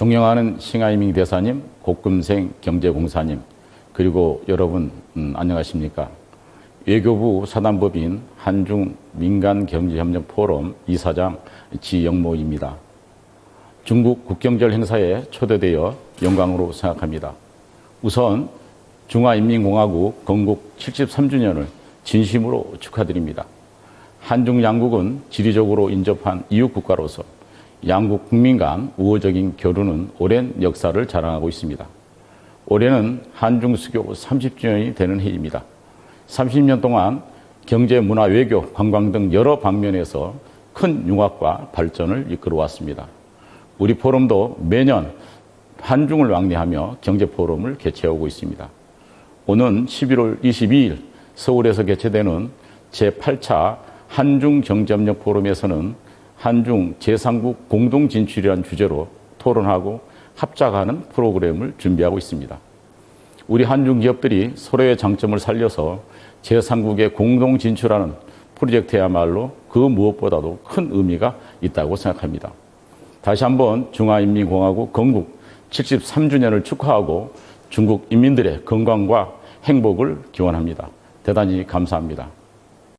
존경하는 싱하이밍 대사님, 고금생 경제공사님, 그리고 여러분 음, 안녕하십니까? 외교부 사단법인 한중 민간경제협력 포럼 이사장 지영모입니다. 중국 국경절 행사에 초대되어 영광으로 생각합니다. 우선 중화인민공화국 건국 73주년을 진심으로 축하드립니다. 한중 양국은 지리적으로 인접한 이웃 국가로서 양국 국민 간 우호적인 교류는 오랜 역사를 자랑하고 있습니다. 올해는 한중 수교 30주년이 되는 해입니다. 30년 동안 경제, 문화, 외교, 관광 등 여러 방면에서 큰 융합과 발전을 이끌어 왔습니다. 우리 포럼도 매년 한중을 왕래하며 경제 포럼을 개최하고 있습니다. 오는 11월 22일 서울에서 개최되는 제8차 한중 경제협력 포럼에서는 한중 제3국 공동 진출이라는 주제로 토론하고 합작하는 프로그램을 준비하고 있습니다. 우리 한중 기업들이 서로의 장점을 살려서 제3국에 공동 진출하는 프로젝트야말로 그 무엇보다도 큰 의미가 있다고 생각합니다. 다시 한번 중화인민공화국 건국 73주년을 축하하고 중국 인민들의 건강과 행복을 기원합니다. 대단히 감사합니다.